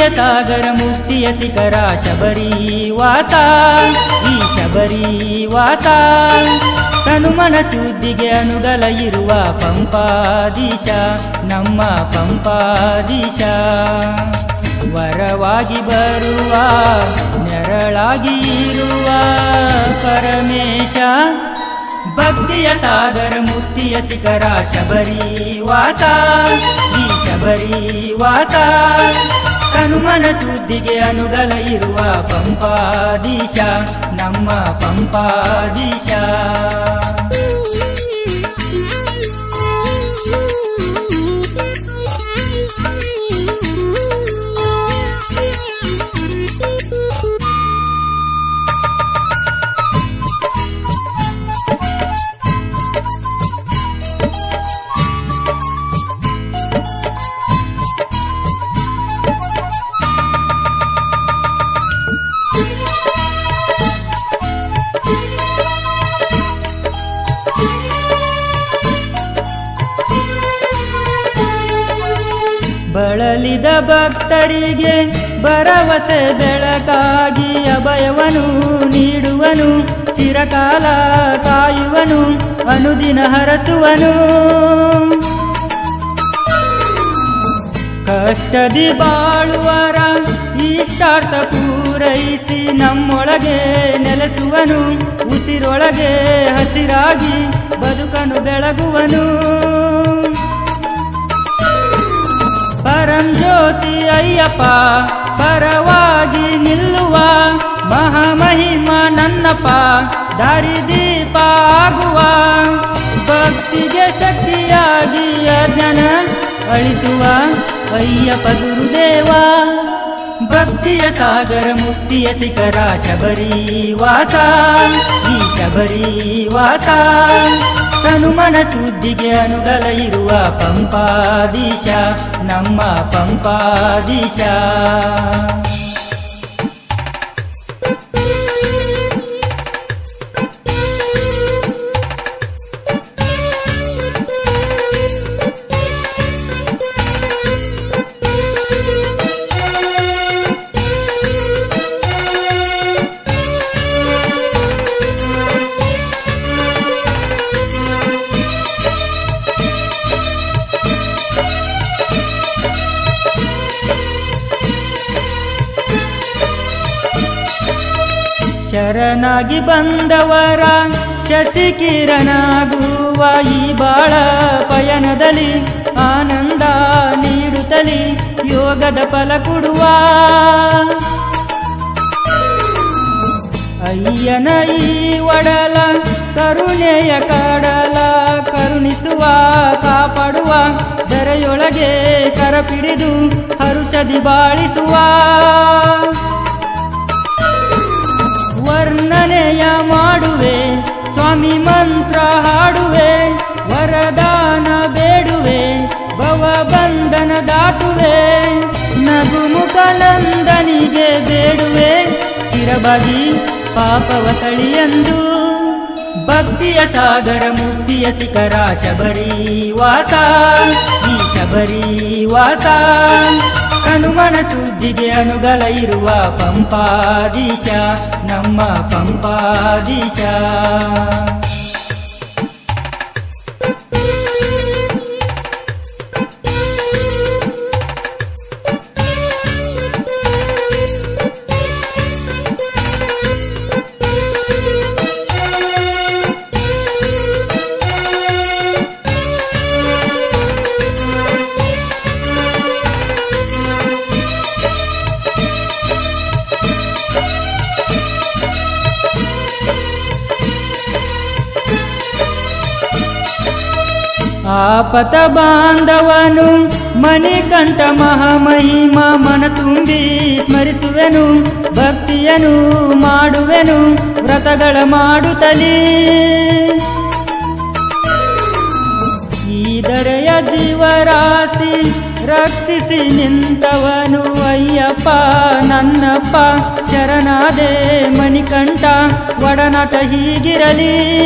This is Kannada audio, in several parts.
ಭಕ್ತಿಯ ಸಾಗರ ಮುಕ್ತಿಯ ಶಿಖರ ಶಬರಿ ವಾಸ, ಈ ಶಬರಿ ವಾಸ. ತನು ಸುದ್ದಿಗೆ ಅನುಗಲ ಇರುವ ಪಂಪಾದೀಶ, ನಮ್ಮ ಪಂಪಾದೀಶ. ವರವಾಗಿ ಬರುವ, ನೆರಳಾಗಿ ಇರುವ ಪರಮೇಶ, ಭಕ್ತಿಯ ಸಾಗರ ಮುಕ್ತಿಯ ಶಿಖರ ಶಬರಿ ವಾಸ, ಈ ಶಬರಿ ವಾಸ. ಹನುಮನ ಸುದ್ದಿಗೆ ಅನುಗಲ ಇರುವ ಪಂಪಾದೀಶ ನಮ್ಮ ಪಂಪಾದೀಶ. ಬಳಲಿದ ಭಕ್ತರಿಗೆ ಭರವಸೆ ಬೆಳಕಾಗಿ ಅಭಯವನು ನೀಡುವನು, ಚಿರಕಾಲ ಕಾಯುವನು, ಅನುದಿನ ಹರಸುವನು. ಕಷ್ಟದಿ ಬಾಳುವರ ಇಷ್ಟಾರ್ಥ ಪೂರೈಸಿ ನಮ್ಮೊಳಗೆ ನೆಲೆಸುವನು, ಉಸಿರೊಳಗೆ ಹಸಿರಾಗಿ ಬದುಕನು ಬೆಳಗುವನು. ಪರಂಜ್ಯೋತಿ ಅಯ್ಯಪ್ಪ, ಪರವಾಗಿ ನಿಲ್ಲುವ ಮಹಾಮಹಿಮ ನನ್ನಪ್ಪ ದಾರಿದೀಪ ಆಗುವ ಭಕ್ತಿಗೆ ಶಕ್ತಿಯಾಗಿ ಅಜ್ಞಾನ ಅಳಿಸುವ ಅಯ್ಯಪ್ಪ ಗುರುದೇವ. ಭಕ್ತಿಯ ಸಾಗರ, ಮುಕ್ತಿಯ ಶಿಖರ, ಶಬರಿ ವಾಸ, ಈ ಶಬರಿ ವಾಸ. ಹನುಮನ ಸುದ್ದಿಗೆ ಅನುಗಲ ಇರುವ ಪಂಪಾದೀಶ ನಮ್ಮ ಪಂಪಾದೀಶ. ಶರಣಾಗಿ ಬಂದವರ ಶಶಿಕಿರಣಾಗುವ ಈ ಬಾಳ ಪಯನದಲ್ಲಿ ಆನಂದ ನೀಡುತ್ತಲಿ, ಯೋಗದ ಫಲ ಕೊಡುವ. ಅಯ್ಯನ ಈ ಒಡಲ, ಕರುಣೆಯ ಕಡಲ ಕರುಣಿಸುವ, ಕಾಪಾಡುವ ದರೆಯೊಳಗೆ ಕರಪಿಡಿದು ಹರುಷದಿ ಬಾಳಿಸುವ. ಮಾಡುವೆ ಸ್ವಾಮಿ ಮಂತ್ರ ಹಾಡುವೆ, ವರದಾನ ಬೇಡುವೆ, ಭವ ಬಂಧನ ದಾಟುವೆ. ನಗು ನಂದನಿಗೆ ಬೇಡುವೆ, ಸಿರಬಾಗಿ ಪಾಪವ ತಳಿಯಂದು ಭಕ್ತಿಯ ಸಾಗರ, ಮುಕ್ತಿಯ ಶಿಖರ, ಶಬರಿ ವಾಸ, ಈ ಶಬರಿ ವಾಸ. ಹನುಮನ ಸುದ್ದಿಗೆ ಅನುಗಲ ಇರುವ ಪಂಪಾದೀಶ ನಮ್ಮ ಪಂಪಾದೀಶ. ಆಪತ ಬಾಂಧವನು ಮಣಿಕಂಠ ಮಹಾಮಹಿಮ, ಮನ ತುಂಬಿ ಸ್ಮರಿಸುವೆನು, ಭಕ್ತಿಯನು ಮಾಡುವೆನು, ವ್ರತಗಳ ಮಾಡುತ್ತಲೀ. ಈ ದರೆಯ ಜೀವರಾಶಿ ರಕ್ಷಿಸಿ ನಿಂತವನು ಅಯ್ಯಪ್ಪ, ನನ್ನಪ್ಪ, ಶರಣಾದೆ ಮಣಿಕಂಠ, ಒಡನಟ ಹೀಗಿರಲಿ.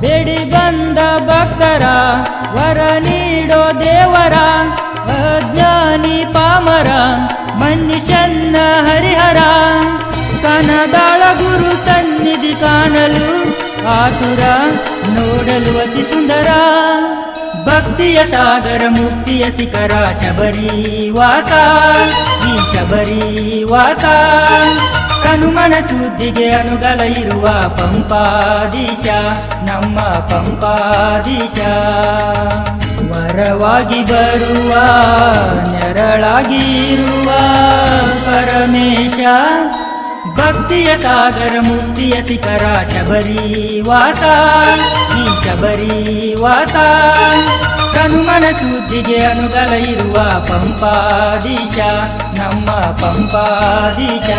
ಬೇಡಿ ಬಂದ ಭಕ್ತರ ವರ ನೀಡೋ ದೇವರ, ಅಜ್ಞಾನಿ ಪಾಮರ ಮನುಷ್ಯನ್ನ ಹರಿಹರ. ಕನದಾಳ ಗುರು ಸನ್ನಿಧಿ ಕಾಣಲು, ಆತುರ ನೋಡಲು ಅತಿ ಸುಂದರ. ಭಕ್ತಿಯ ಸಾಗರ, ಮುಕ್ತಿಯ ಶಿಖರ, ಶಬರಿ ವಾಸ, ಈ ಶಬರಿ ವಾಸ. ಹನುಮನ ಸುದ್ದಿಗೆ ಅನುಗಲ ಇರುವ ಪಂಪಾದೀಶ ನಮ್ಮ ಪಂಪಾದೀಶ ವರವಾಗಿ ಬರುವ, ನೆರಳಾಗಿ ಇರುವ ಪರಮೇಶ, ಭಕ್ತಿಯ ಸಾಗರ, ಮುಕ್ತಿಯ ಶಿಖರ, ಶಬರಿ ವಾಸ, ಈ ಶಬರಿ ವಾಸ. ಹನುಮನ ಸುದ್ದಿಗೆ ಅನುಗಲ ಇರುವ ಪಂಪಾದೀಶ ನಮ್ಮ ಪಂಪಾದೀಶ.